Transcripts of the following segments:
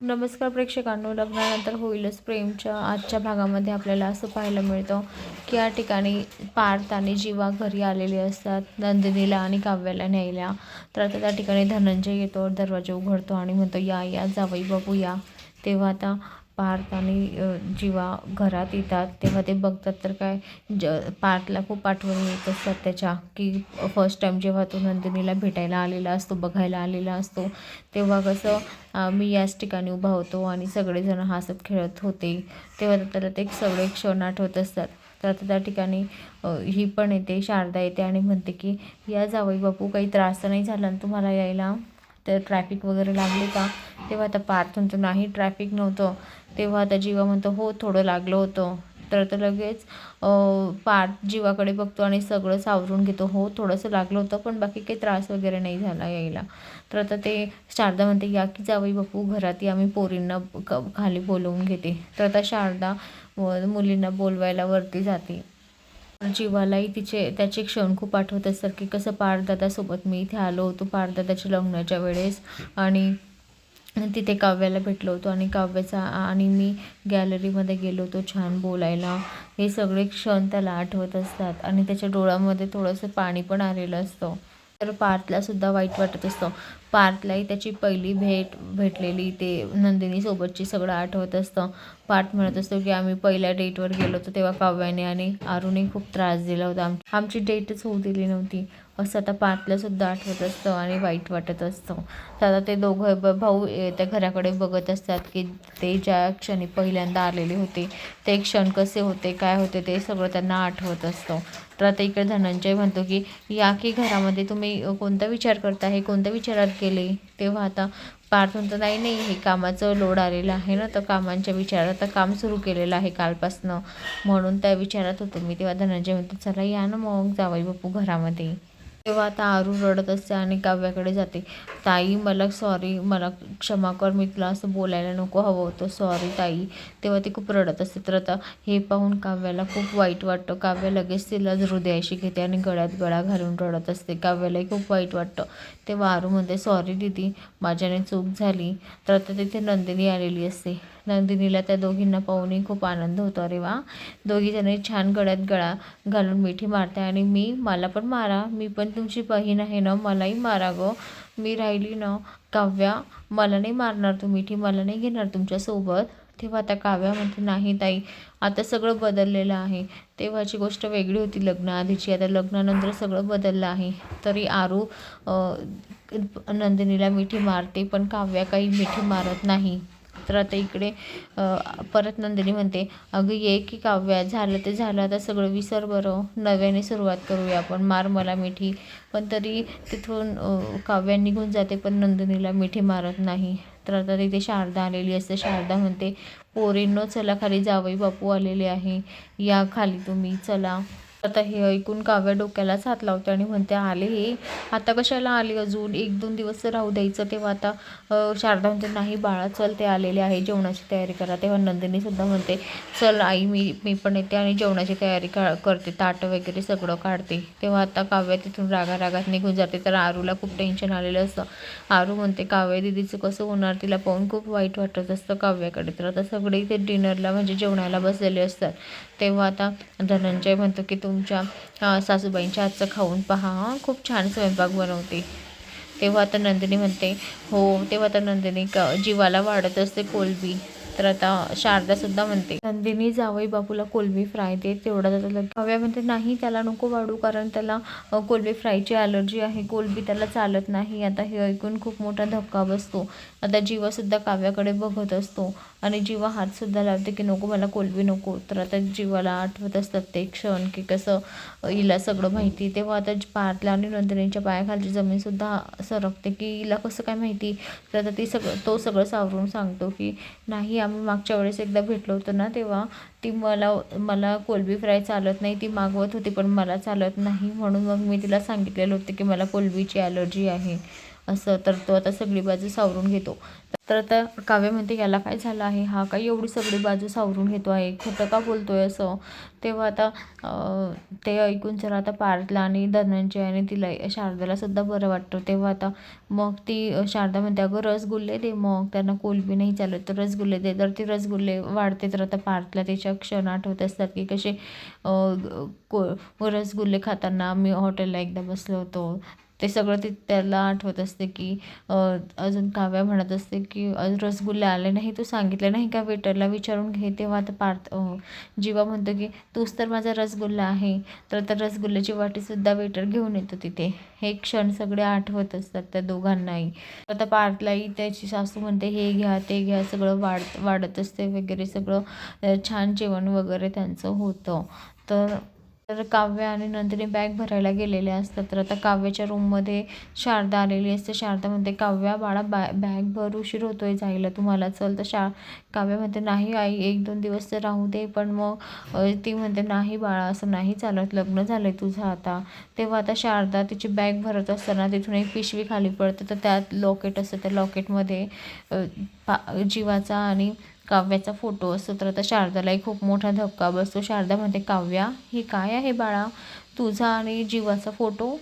नमस्कार प्रेक्षकांनो लग्नानंतर होईलच प्रेमच्या आजच्या भागामध्ये आपल्याला असं पाहायला मिळतं की या ठिकाणी पार्थ आणि जीवा घरी आलेले असतात नंदिनीला आणि काव्याला न्यायला. तर आता त्या ठिकाणी धनंजय येतो दरवाजा उघडतो आणि म्हणतो या या जावई बाबू या. तेव्हा आता पार्थ आणि जेव्हा जीवा घरात येतात तेव्हा ते बघतात तर काय ज पार्थला खूप आठवणी येत असतात त्याच्या की फर्स्ट टाईम जेव्हा तो नंदिनीला भेटायला आलेला असतो बघायला आलेला असतो तेव्हा कसं मी याच ठिकाणी उभा होतो आणि सगळेजण हसत खेळत होते तेव्हा त्याला ते सगळे क्षण आठवत असतात. तर आता त्या ठिकाणी ही पण येते शारदा येते आणि म्हणते की या जावई बापू काही त्रास तर नाही झाला तुम्हाला यायला? तर ट्रॅफिक वगैरे लागली का? तेव्हा आता पार्थ म्हणतो नाही ट्रॅफिक नव्हतं. तेव्हा आता जीवा म्हणतो हो थोडं लागलं होतं. तर आता लगेच पार्थ जीवाकडे बघतो आणि सगळं सावरून घेतो. हो थोडंसं लागलं होतं पण बाकी काही त्रास वगैरे नाही झाला यायला. तर आता ते शारदा म्हणते या की जावई बापू घरात या मी पोरींना क खाली बोलवून घेते. तर आता शारदा मुलींना बोलवायला वरती जाते. जीवालाही तिचे त्याचे क्षण खूप आठवत असतात की कसं पारदादासोबत मी इथे आलो होतो पारदादाच्या लग्नाच्या वेळेस. आणि तिथे काव्याला भेटलो होतो आणि काव्याचा आणि मी गॅलरीमध्ये गेलो होतो छान बोलायला. हे सगळे क्षण त्याला आठवत असतात आणि त्याच्या डोळ्यामध्ये थोडंसं पाणी पण आलेलं असतं. तर पार्थला सुद्धा वाईट वाटत असतं. पार्थलाही त्याची पहिली भेट भेटलेली. ते नंदिनीसोबतची सगळं आठवत असतं. पार्थ म्हणत असतो की आम्ही पहिल्या डेटवर गेलो होतो तेव्हा काव्याने आणि आरूने खूप त्रास दिला होता. आम आमची डेटच होऊ दिली नव्हती. असं आता पार्थलासुद्धा आठवत असतं आणि वाईट वाटत असतं. तर आता ते दोघं ब भाऊ त्या घराकडे बघत असतात की ते ज्या क्षणी पहिल्यांदा आलेले होते ते क्षण कसे होते काय होते ते सगळं त्यांना आठवत असतं. तर आता इकडे धनंजय म्हणतो की या की घरामध्ये तुम्ही कोणता विचार करता? हे कोणत्या विचारात केले. तेव्हा आता पार्थ म्हणतो नाही नाही हे कामाचं लोड आलेलं आहे ना तर कामांच्या विचारात आता काम सुरू केलेलं आहे कालपासनं. म्हणून त्या विचारात होतो. मी तेव्हा धनंजय म्हणतो चला या ना मग जावई बापू घरामध्ये. तेव्हा आता आरू रडत असते आणि काव्याकडे जाते. ताई मला सॉरी मला क्षमा कर मी तुला असं बोलायला नको हवं होतं. सॉरी ताई. तेव्हा ती खूप रडत असते. तर आता हे पाहून काव्याला खूप वाईट वाटतं. काव्य लगेच तिला हृदयाशी घेते आणि गळ्यात गळा घालून रडत असते. काव्यालाही खूप वाईट वाटतं. तेव्हा आरू म्हणते सॉरी दिदी माझ्याने चूक झाली. तर आता तिथे नंदिनी आलेली असते. नंदिनीला त्या दोघींना पाहूनही खूप आनंद होतो. अरे वा. दोघीजणी छान गळ्यात गळा घालून मिठी मारते आणि मी मला पण मारा. मी पण तुमची बहीण आहे ना मलाही मारा गं. मी राहिली ना काव्या मला नाही मारणार तू मिठी मला नाही घेणार तुमच्यासोबत तेव्हा आता काव्या म्हणते नाही ताई आता सगळं बदललेलं आहे. तेव्हाची गोष्ट वेगळी होती लग्नाआधीची. आता लग्नानंतर सगळं बदललं आहे. तरी आरू नंदिनीला मिठी मारते पण काव्या काही मिठी मारत नाही. तर आता इकडे परत नंदिनी म्हणते अगं ये की काव्या झालं ते झालं आता सगळं विसर बरं. नव्याने सुरुवात करूया आपण. मार मला मिठी. पण तरी तिथून अ, काव्या निघून जाते पण नंदिनीला मिठी मारत नाही. तर आता तिथे शारदा आलेली असते. शारदा म्हणते पोरींनो चला खाली जावई बापू आलेले आहे. या खाली तुम्ही. चला. आता हे ऐकून काव्या डोक्यालाच हात लावते आणि म्हणते आले हे? आता कशाला आले अजून? एक दोन दिवस राहू द्यायचं. तेव्हा आता शारदा म्हणते नाही बाळा चल ते आलेले आहे. जेवणाची तयारी करा. तेव्हा नंदिनी सुद्धा म्हणते चल आई मी मी पण येते आणि जेवणाची तयारी का करते. ताटं वगैरे सगळं काढते. तेव्हा आता काव्या तिथून रागा रागात निघून जाते. तर आरूला खूप टेन्शन आलेलं असतं. आरू म्हणते काव्या दिदीचं कसं होणार? तिला पाहून खूप वाईट वाटत असतं काव्याकडे. तर आता सगळे इथे डिनरला म्हणजे जेवणाला बसलेले असतात. तेव्हा आता धनंजय म्हणतो की तुमच्या सासूबाईंच्या हातचं खाऊन पहा. हां खूप छान स्वयंपाक बनवते. तेव्हा तर नंदिनी म्हणते हो तेव्हा तर नंदिनी क जीवाला वाढत असते कोलबी. तर आता शारदासुद्धा म्हणते नंदिनी जावई बापूला कोलबी फ्राय दे तेवढा त्याला हव्या म्हणते नाही त्याला नको वाढू कारण त्याला कोलबी फ्रायची ॲलर्जी आहे कोलबी त्याला चालत नाही. आता हे ऐकून खूप मोठा धक्का बसतो. आता जीवासुद्धा काव्याकडे बघत असतो आणि जीवा हातसुद्धा लावते की नको मला कोलबी नको. तर आता जीवाला आठवत असतात ते क्षण की कसं हिला सगळं माहिती. तेव्हा आता पार्टला आणि नंदिनीच्या पायाखालची जमीनसुद्धा सरकते की हिला कसं काय माहिती? तर आता ती सगळं तो सगळं सावरून सांगतो की नाही आम्ही मागच्या वेळेस एकदा भेटलो होतो ना तेव्हा ती मला मला कोलबी फ्राय चालत नाही ती मागवत होती पण मला चालत नाही म्हणून मग मी तिला सांगितलेलं होतं की मला कोलबीची ॲलर्जी आहे. असं तर तो आता सगळी बाजू सावरून घेतो. तर आता काव्य म्हणते याला काय झालं आहे? हा काय एवढी सगळी बाजू सावरून घेतो आहे. खोटं का बोलतो आहे असं? तेव्हा आता ते ऐकून जरा आता पार्थला आणि धनंजय आणि तिला शारदाला सुद्धा बरं वाटतं. तेव्हा आता मग ती शारदा म्हणते अगं रसगुल्ले दे मग. त्यांना कोलबी नाही चालत तर रसगुल्ले दे. तर ती रसगुल्ले वाढते तर आता पार्थला त्याच्या क्षण आठवत असतात की कसे को रसगुल्ले खाताना मी हॉटेलला एकदा बसलो होतो. ते सगळं ते त्याला आठवत असते की अजून काव्या म्हणत असते की रसगुल्ले आले नाही तू सांगितलं नाही का वेटरला विचारून घे तेव्हा आता पार्थ जीवा म्हणतो की तूच तर माझा रसगुल्ला आहे तर त्या रसगुल्ल्याची वाटीसुद्धा वेटर घेऊन येतो तिथे. हे क्षण सगळे आठवत असतात त्या दोघांनाही. आता पार्थलाही त्याची सासू म्हणते हे घ्या ते घ्या सगळं वाढ वाढत असते वगैरे सगळं छान जेवण वगैरे त्यांचं होतं. तर तर काव्य आणि नंदिनी बॅग भरायला गेलेले असतात. तर आता काव्याच्या रूममध्ये शारदा आलेली असते. शारदा म्हणते काव्या बाळा बॅ बॅग भर उशीर होतोय जायला. तुम्हाला चल तर शा काव्य म्हणते नाही आई एक दोन दिवस तर राहू दे. पण मग ती म्हणते नाही बाळा असं नाही चालत. लग्न झालं आहे तुझं आता. तेव्हा आता शारदा तिची बॅग भरत असताना तिथून एक पिशवी खाली पडते. तर त्यात लॉकेट असतं. त्या लॉकेटमध्ये पा जीवाचा आणि काव्याचा फोटो असतो. तर आता शारदालाही खूप मोठा धक्का बसतो. शारदा म्हणते काव्या हे काय आहे बाळा? तुझा आणि जीवाचा फोटो?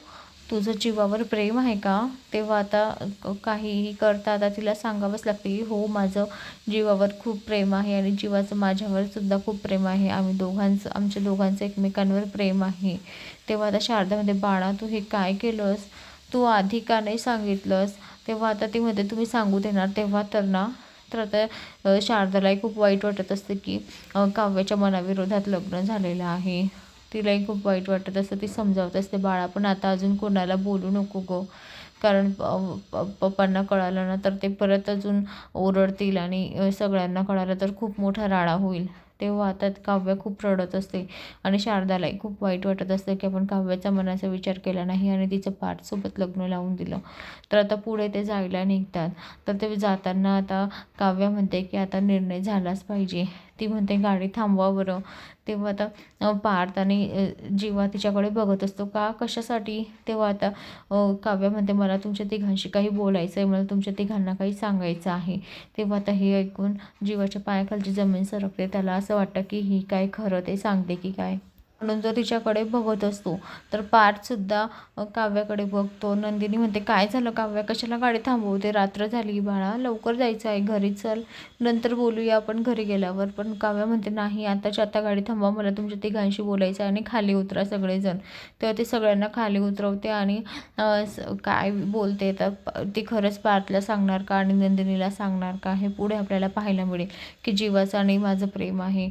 तुझं जीवावर प्रेम आहे का? तेव्हा आता काहीही करता आता तिला सांगावंच लागते की हो माझं जीवावर खूप प्रेम आहे आणि जीवाचं माझ्यावर सुद्धा खूप प्रेम आहे. आम्ही दोघांचं आमच्या दोघांचं एकमेकांवर प्रेम आहे. तेव्हा आता शारदामध्ये बाळा तू हे काय केलंस? तू आधी का नाही सांगितलंस? तेव्हा आता ती म्हणते तुम्ही सांगू देणार. तेव्हा तर ना तर आता शारदालाही खूप वाईट वाटत असतं की काव्याच्या मनाविरोधात लग्न झालेलं आहे. तिलाही खूप वाईट वाटत असतं ती समजावत असते बाळा पण आता अजून कोणाला बोलू नको गो. कारण प- प- पप्पांना कळालं ना तर ते परत अजून ओरडतील आणि सगळ्यांना कळालं तर खूप मोठा राडा होईल. तेव्हा आता काव्य खूप रडत असते. आणि शारदालाही खूप वाईट वाटत असते की आपण काव्याचा मनाचा विचार केला नाही आणि तिचं पाठसोबत लग्न लावून दिलं. तर आता पुढे ते जायला निघतात. तर ते जाताना आता काव्य म्हणते की आता निर्णय झालाच पाहिजे. ती म्हणते गाडी थांबवा बरं. तेव्हा आता पार्थ आणि जीवा तिच्याकडे बघत असतो का कशासाठी? तेव्हा आता काव्या म्हणते मला तुमच्या तिघांशी काही बोलायचं आहे मला तुमच्या तिघांना काही सांगायचं आहे. तेव्हा आता हे ऐकून जीवाच्या पायाखालची जमीन सरकते त्याला असं वाटतं की ही काय खरं ते सांगते की काय. म्हणून जर तिच्याकडे बघत असतो तर पार्थसुद्धा काव्याकडे बघतो. नंदिनी म्हणते काय झालं काव्या? कशाला गाडी थांबवते? रात्र झाली बाळा. लवकर जायचं आहे घरी. चल. नंतर बोलूया आपण घरी गेल्यावर. पण काव्या म्हणते नाही आताच्या आता गाडी थांबवा. मला तुमच्या तिघांशी बोलायचं आहे आणि खाली उतरा सगळेजण. तेव्हा ते सगळ्यांना खाली उतरवते आणि काय बोलते तर ती खरंच पार्थला सांगणार का आणि नंदिनीला सांगणार का हे पुढे आपल्याला पाहायला मिळेल की जीवाचं आणि माझं प्रेम आहे.